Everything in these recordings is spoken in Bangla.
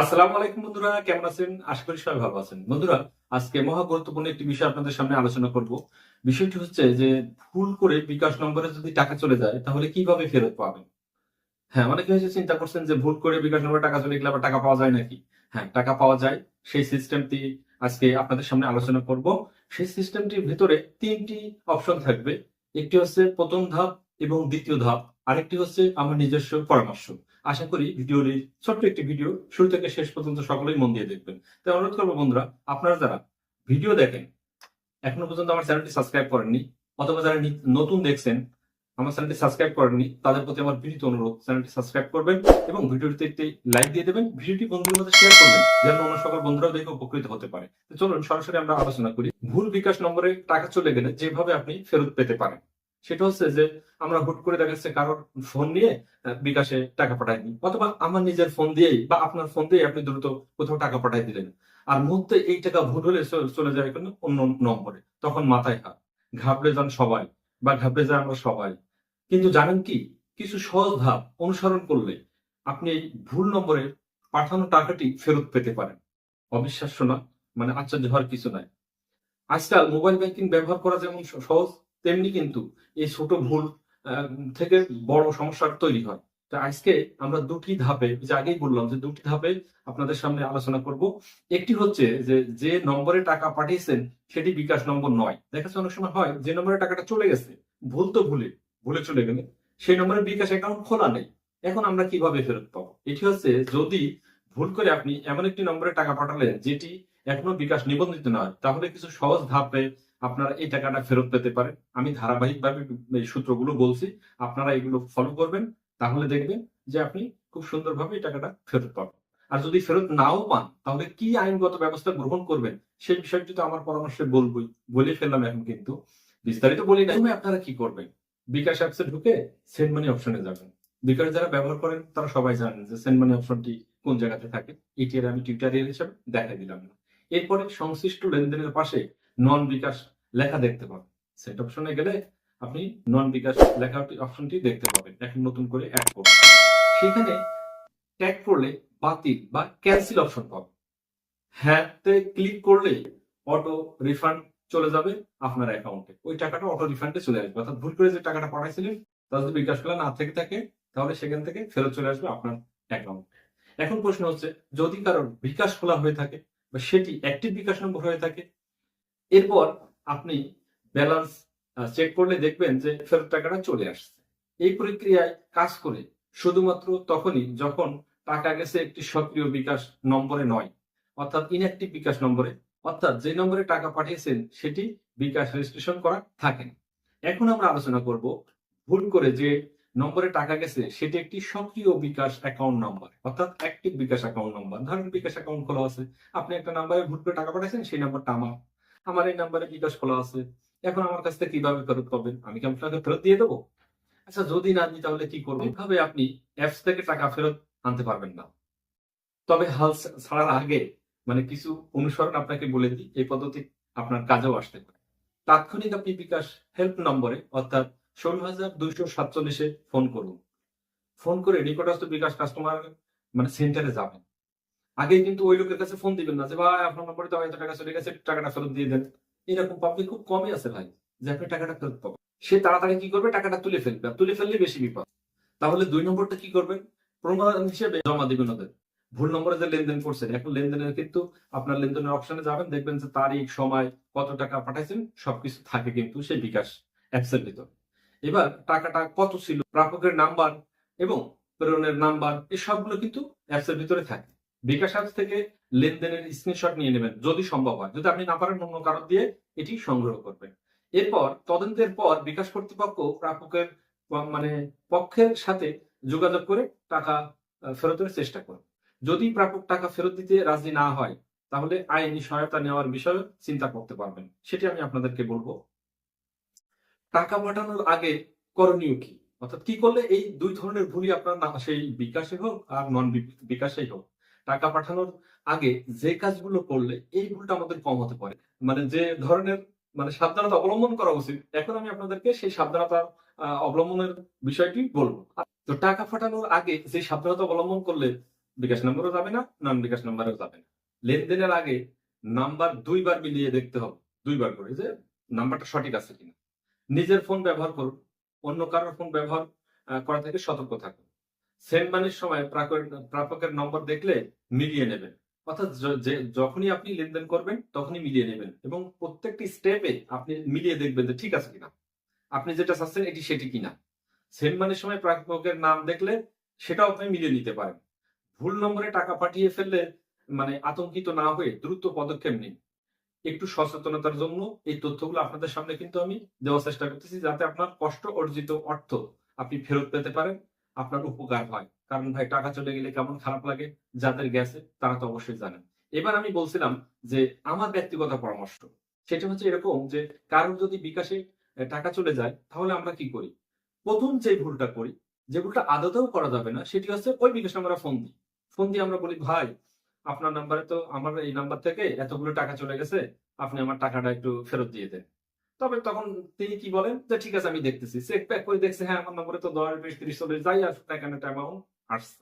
আসসালামু আলাইকুম বন্ধুরা, কেমন আছেন? আশা করি সবাই ভালো আছেন। বন্ধুরা, আজকে মহা গুরুত্বপূর্ণ একটি বিষয় আপনাদের সামনে আলোচনা করব। বিষয়টি হচ্ছে যে, ভুল করে বিকাশ নম্বরে যদি টাকা চলে যায়, তাহলে কীভাবে ফেরত পাবেন? হ্যাঁ অনেকে হয়েছে চিন্তা করছেন যে, ভুল করে বিকাশ নম্বরে টাকা চলে গেলে আবার টাকা পাওয়া যায় নাকি? হ্যাঁ টাকা পাওয়া যায়। সেই সিস্টেমটি আজকে আপনাদের সামনে আলোচনা করব। সেই সিস্টেমটির ভিতরে তিনটি অপশন থাকবে। একটি হচ্ছে প্রথম ধাপ এবং দ্বিতীয় ধাপ। আরেকটি হচ্ছে আমার নিজস্ব পরামর্শ। আশা করি ভিডিওর এই ছোট্ট একটি ভিডিও, শুরু থেকে শেষ পর্যন্ত সকলেই মন দিয়ে দেখবেন। তাই অনুরোধ করব বন্ধুরা, আপনারা যারা ভিডিও দেখেন, এখনও পর্যন্ত আমার চ্যানেলটি সাবস্ক্রাইব করেননি, অথবা যারা নতুন দেখছেন, আমার চ্যানেলটি সাবস্ক্রাইব করেননি, তাদের প্রতি আমার বিনীত অনুরোধ, চ্যানেলটি সাবস্ক্রাইব করবেন এবং ভিডিওটিতে একটি লাইক দিয়ে দেবেন, ভিডিওটি বন্ধুদের মধ্যে শেয়ার করবেন, যেন অন্য সকল বন্ধুরাও দেখে উপকৃত হতে পারে। চলুন সরাসরি আমরা আলোচনা করি। ভুল বিকাশ নম্বরে টাকা চলে গেলে যেভাবে আপনি ফেরত পেতে পারেন। সেটা হচ্ছে যে আমরা হুট করে দেখা যাচ্ছে কারোর ফোন নিয়ে বিকাশে টাকা পাঠায়নি অথবা আমার নিজের ফোন দিয়েই বা আপনার ফোন দিয়ে আপনি দ্রুত কোথাও টাকা পাঠাই দিলেন। আর মুহূর্তে এই টাকা ভুল হলে চলে যায় কোনো অন্য নম্বরে। তখন মাথায় হাত। ঘাবড়ে যান সবাই বা ঘাবড়ে যায় আমরা সবাই। কিন্তু জানেন কি? কিছু সহজ ধাপ অনুসরণ করলে আপনি এই ভুল নম্বরে পাঠানো টাকাটি ফেরত পেতে পারেন। অবিশ্বাস্য না? মানে আশ্চর্য হওয়ার কিছু নাই। আজকাল মোবাইল ব্যাংকিং ব্যবহার করা যেমন সহজ তেমনি কিন্তু এই ছোট ভুল থেকে বড় সমস্যার তৈরি হয়। আজকে আমরা দুটি ধাপে যে আগেই বললাম যে দুটি ধাপে আপনাদের সামনে আলোচনা করব। একটি হচ্ছে যে যে নম্বরে টাকা পাঠিয়েছেন সেটি বিকাশ নম্বর নয়। দেখা যাচ্ছে অনেক সময় হয়, যে নম্বরে টাকাটা চলে গেছে, ভুল তো ভুলে ভুলে চলে গেলে সেই নম্বরে বিকাশ অ্যাকাউন্ট খোলা নেই। এখন আমরা কীভাবে ফেরত পাবো? এটি হচ্ছে যদি ভুল করে আপনি এমন একটি নম্বরে টাকা পাঠালেন যেটি এখনও বিকাশ নিবন্ধিত নয়, তাহলে কিছু সহজ ধাপে আপনারা এই টাকাটা ফেরত পেতে পারেন। আমি ধারাবাহিকভাবে এই সূত্রগুলো বলছি, আপনারা এগুলো ফলো করবেন, তাহলে দেখবেন যে আপনি খুব সুন্দরভাবে এই টাকাটা ফেরত পাবেন। আর যদি ফেরত নাও পান, তাহলে কি আইনগত ব্যবস্থা গ্রহণ করবেন? সেই বিষয়টি তো আমার পরামর্শে বলবই, বলে ফেললাম এখন কিন্তু। বিস্তারিত বলি না আপনারা কি করবেন? বিকাশ অ্যাপসে ঢুকে সেন্ড মানি অপশনে যাবেন। বিকাশ যারা ব্যবহার করেন, তারা সবাই জানেন যে সেন্ড মানি অপশনটি কোন জায়গাতে থাকে। এটি আমি টিউটোরিয়াল হিসাবে দেখাই দিলাম না। এরপরে সংশ্লিষ্ট লেনদেনের পাশে নন বিকাশ লেখা দেখতে পাবেন। সেট অপশনে গেলে আপনি নন বিকাশ লেখা অপশনটি দেখতে পাবেন। এখন নতুন করে অ্যাড করুন। সেখানে ট্যাগ করলে বাতিল বা ক্যান্সেল অপশন পাবেন। হ্যাঁতে ক্লিক করলে অটো রিফান্ড চলে যাবে আপনার অ্যাকাউন্টে ওই টাকাটা অটো রিফান্ডে চলে আসবে। অর্থাৎ ভুল করে যে টাকাটা পাঠাইছিলেন তা যদি বিকাশ করা না থেকে থাকে, তাহলে সেখান থেকে ফেরত চলে আসবে আপনার অ্যাকাউন্টে এখন প্রশ্ন হচ্ছে, যদি কারোর বিকাশ খোলা হয়ে থাকে বা সেটি অ্যাক্টিভ বিকাশ নম্বর হয়ে থাকে, এরপর আপনি ব্যালেন্স চেক করলে দেখবেন যে ফেরত টাকাটা চলে আসছে। এই প্রক্রিয়ায় কাজ করে শুধুমাত্র তখনই যখন টাকা গেছে একটি সক্রিয় বিকাশ নম্বরে নয়, অর্থাৎ ইনঅ্যাক্টিভ বিকাশ নম্বরে, অর্থাৎ যে নম্বরে টাকা পাঠিয়েছেন সেটি বিকাশ রেজিস্ট্রেশন করা থাকে এখন আমরা আলোচনা করব ভুল করে যে নম্বরে টাকা গেছে সেটি একটি সক্রিয় বিকাশ অ্যাকাউন্ট নম্বর অর্থাৎ অ্যাক্টিভ বিকাশ অ্যাকাউন্ট নম্বর ধরেন বিকাশ অ্যাকাউন্ট খোলা আছে, আপনি একটা নাম্বারে ভুল করে টাকা পাঠাইছেন, সেই নাম্বারটা আমার আমার এই নাম্বারে বিকাশ খোলা আছে। এখন আমার কাছ থেকে কীভাবে ফেরত পাবেন? আমি কি আপনাকে ফেরত দিয়ে দেবো? আচ্ছা যদি না দিই তাহলে কি করবেন এভাবে আপনি অ্যাপস থেকে টাকা ফেরত আনতে পারবেন না? তবে হাল ছাড়ার আগে মানে কিছু অনুসরণ আপনাকে বলে দিই, এই পদ্ধতি আপনার কাজেও আসতে পারে। তাৎক্ষণিক আপনি বিকাশ হেল্প নম্বরে, অর্থাৎ ষোলো হাজার দুইশো সাতচল্লিশে ফোন করুন। ফোন করে নিকটস্থ বিকাশ কাস্টমার মানে সেন্টারে যাবেন। আগে কিন্তু ওই লোকের কাছে ফোন দিবেন না যে, ভাই, আপনার নম্বরে তো এত টাকা চলে গেছে টাকাটা ফেরত দিয়ে দেন। এরকম পাবলিক খুব কমই আছে ভাই, যে আপনি টাকাটা ফেরত পাবেন। সে তাড়াতাড়ি কি করবে? টাকাটা তুলে ফেলবে। আর তুলে ফেললে বেশি বিপদ। তাহলে দুই নম্বরটা কি করবেন প্রমাণ হিসেবে জমা দিবেন ওদের। ভুল নম্বরে যে লেনদেন করছেন এখন লেনদেনের কিন্তু আপনার লেনদেনের অপশনে যাবেন, দেখবেন যে তারিখ, সময়, কত টাকা পাঠাইছেন, সবকিছু থাকে কিন্তু সেই বিকাশ অ্যাপসের ভিতর। এবার টাকাটা কত ছিল? প্রাপকের নাম্বার এবং প্রেরণের নাম্বার এই সবগুলো কিন্তু অ্যাপসের ভিতরে থাকে। বিকাশ থেকে লেনদেনের স্ক্রিনশট নিয়ে নেবেন, যদি সম্ভব হয়। যদি আপনি না পারেন অন্য কারণ দিয়ে এটি সংগ্রহ করবেন। এরপর, তদন্তের পর বিকাশ কর্তৃপক্ষ প্রাপকের মানে পক্ষের সাথে যোগাযোগ করে টাকা ফেরতের চেষ্টা করবে যদি প্রাপক টাকা ফেরত দিতে রাজি না হয়, তাহলে আইনি সহায়তা নেওয়ার বিষয়ে চিন্তা করতে পারবেন। সেটি আমি আপনাদেরকে বলব। টাকা পাঠানোর আগে করণীয় কি? অর্থাৎ কি করলে এই দুই ধরনের ভুলই আপনার না সেই বিকাশে হোক আর নন বিকাশেই হোক। টাকা পাঠানোর আগে যে কাজগুলো করলে এই ভুলটা আমাদের কম হতে পারে। মানে যে ধরনের মানে সাবধানতা অবলম্বন করা উচিত। এখন আমি আপনাদেরকে সেই সাবধানতা অবলম্বনের বিষয়টি বলব। তো টাকা পাঠানোর আগে যে সাবধানতা অবলম্বন করলে বিকাশ নম্বরও যাবে না নন বিকাশ নম্বরেও যাবে না। লেনদেনের আগে নাম্বার দুইবার মিলিয়ে দেখতে হবে, দুইবার করে, যে নাম্বারটা সঠিক আছে কিনা। নিজের ফোন ব্যবহার করুন, অন্য কারোর ফোন ব্যবহার করা থেকে সতর্ক থাকুন। সেন্ড মানির সময় প্রাপকের- নম্বর দেখলে মিলিয়ে নেবেন। অর্থাৎ যখনই আপনি লেনদেন করবেন, তখনই মিলিয়ে নেবেন এবং প্রত্যেকটি স্টেপে আপনি মিলিয়ে দেখবেন যে ঠিক আছে কিনা। আপনি যেটা চাচ্ছেন এটি সেটি কিনা। সেন্ড মানির সময় প্রাপকের নাম দেখলে সেটাও আপনি মিলিয়ে নিতে পারেন। ভুল নম্বরে টাকা পাঠিয়ে ফেললে মানে আতঙ্কিত না হয়ে দ্রুত পদক্ষেপ নিন। একটু সচেতনতার জন্য এই তথ্যগুলো আপনাদের সামনে কিন্তু আমি দেওয়ার চেষ্টা করতেছি যাতে আপনার কষ্ট অর্জিত অর্থ আপনি ফেরত পেতে পারেন। আপনার উপকার হয়। কারণ ভাই, টাকা চলে গেলে কেমন খারাপ লাগে? যাদের গেছে, তারা তো অবশ্যই জানেন এবার আমি বলছিলাম যে, আমার ব্যক্তিগত পরামর্শ। সেটা হচ্ছে এরকম যে, কারোর যদি বিকাশে টাকা চলে যায়, তাহলে আমরা কি করি? প্রথম যে ভুলটা করি, যে ভুলটা আদতেও করা যাবে না, সেটি হচ্ছে ওই বিকাশে আমরা ফোন দিই। ফোন দিয়ে আমরা বলি, ভাই, আপনার নাম্বারে তো, আমার এই নাম্বার থেকে এতগুলো টাকা চলে গেছে, আপনি আমার টাকাটা একটু ফেরত দিয়ে দেন। তবে তখন তিনি কি বলেন? যে ঠিক আছে, আমি দেখতেছি। চেক প্যাক করে দেখছে হ্যাঁ আমার নম্বরে তো দশ, বিশ, তিরিশ চল্লিশ যাই আসুক না কেন একটা অ্যামাউন্ট আসছে।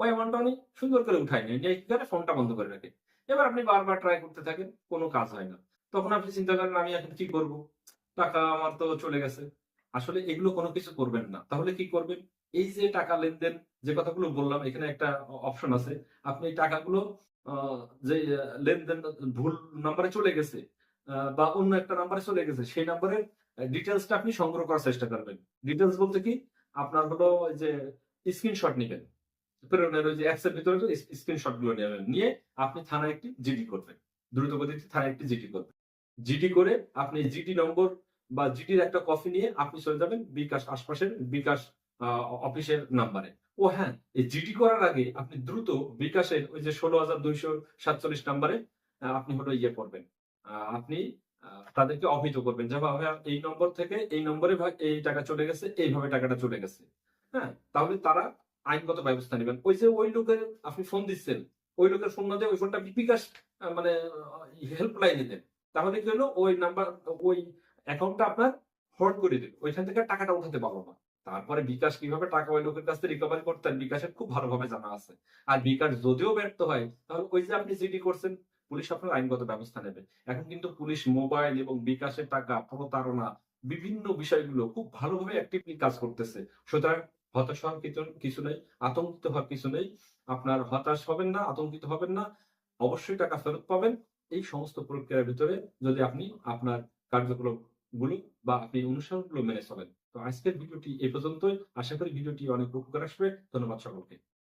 ওই অ্যামাউন্টটা উনি সুন্দর করে উঠাই নেন করে ফোনটা বন্ধ করে রাখে। এবার আপনি বারবার ট্রাই করতে থাকেন, কোনো কাজ হয় না। তখন আপনি চিন্তা করেন, আমি এখন কি করব? টাকা আমার তো চলে গেছে। আসলে এগুলো কোনো কিছু করবেন না। তাহলে কি করবেন? এই যে টাকা লেনদেন, যে কথাগুলো বললাম, এখানে একটা অপশন আছে। আপনি টাকাগুলো যে লেনদেন ভুল নাম্বারে চলে গেছে বা অন্য একটা নাম্বারে চলে গেছে, সেই নাম্বারের ডিটেলসটা আপনি সংগ্রহ করার চেষ্টা করবেন। ডিটেলস বলতে কি? আপনার হলো যে স্ক্রিনশট নেবেন। প্রেরণের ওই যে অ্যাপসের ভিতরে স্ক্রিনশটগুলো নেবেন। নিয়ে আপনি থানায় একটি জিডি করবেন। দ্রুত গতিতে থানায় একটি জিডি করবেন। জিডি করে আপনি জিডি নম্বর বা জিডির একটা কপি নিয়ে আপনি চলে যাবেন বিকাশ আশপাশের, বিকাশ অফিসের নাম্বারে ও হ্যাঁ এই জিডি করার আগে আপনি দ্রুত বিকাশের ওই যে ষোলো হাজার দুইশো সাতচল্লিশ নাম্বারে আপনি হলো ইয়ে করবেন। আপনি তাদেরকে অভিযোগ করবেন যে এই নম্বর থেকে এই নম্বরে এই টাকা চলে গেছে, এইভাবে টাকাটা চলে গেছে। হ্যাঁ তাহলে তারা আইনগত ব্যবস্থা নেবেন। ওই যে, ওই লোকের আপনি ফোন দিচ্ছেন, ওই লোকের ফোন না দিয়ে ওই ফোনটা আপনি বিকাশ মানে হেল্পলাইনে দেন। তাহলে কি হলো? ওই নাম্বার ওই অ্যাকাউন্টটা আপনার হোল্ড করে দিল ওইখান থেকে টাকাটা উঠাতে পারব না। তারপরে বিকাশ কীভাবে টাকা ওই লোকের কাছ থেকে রিকভারি করতেন, বিকাশের খুব ভালোভাবে জানা আছে। আর বিকাশ যদিও ব্যর্থ হয়, তাহলে ওই যে, আপনি জিডি করছেন পুলিশ আপনার আইনগত ব্যবস্থা নেবে। এখন কিন্তু পুলিশ মোবাইল এবং বিকাশের টাকা প্রতারণা বিভিন্ন বিষয়গুলো খুব ভালোভাবে অ্যাক্টিভলি কাজ করতেছে। সুতরাং হতাশ হওয়ার কিছু- কিছু নেই, আতঙ্কিত হওয়ার কিছু নেই। আপনার হতাশ হবেন না, আতঙ্কিত হবেন না, অবশ্যই টাকা ফেরত পাবেন। এই সমস্ত প্রক্রিয়ার ভিতরে যদি আপনি আপনার কার্যক্রমগুলো বা আপনি অনুসরণগুলো মেনে চলেন। তো আজকের ভিডিওটি এই পর্যন্তই। আশা করি ভিডিওটি অনেক উপকার আসবে। ধন্যবাদ সকলকে।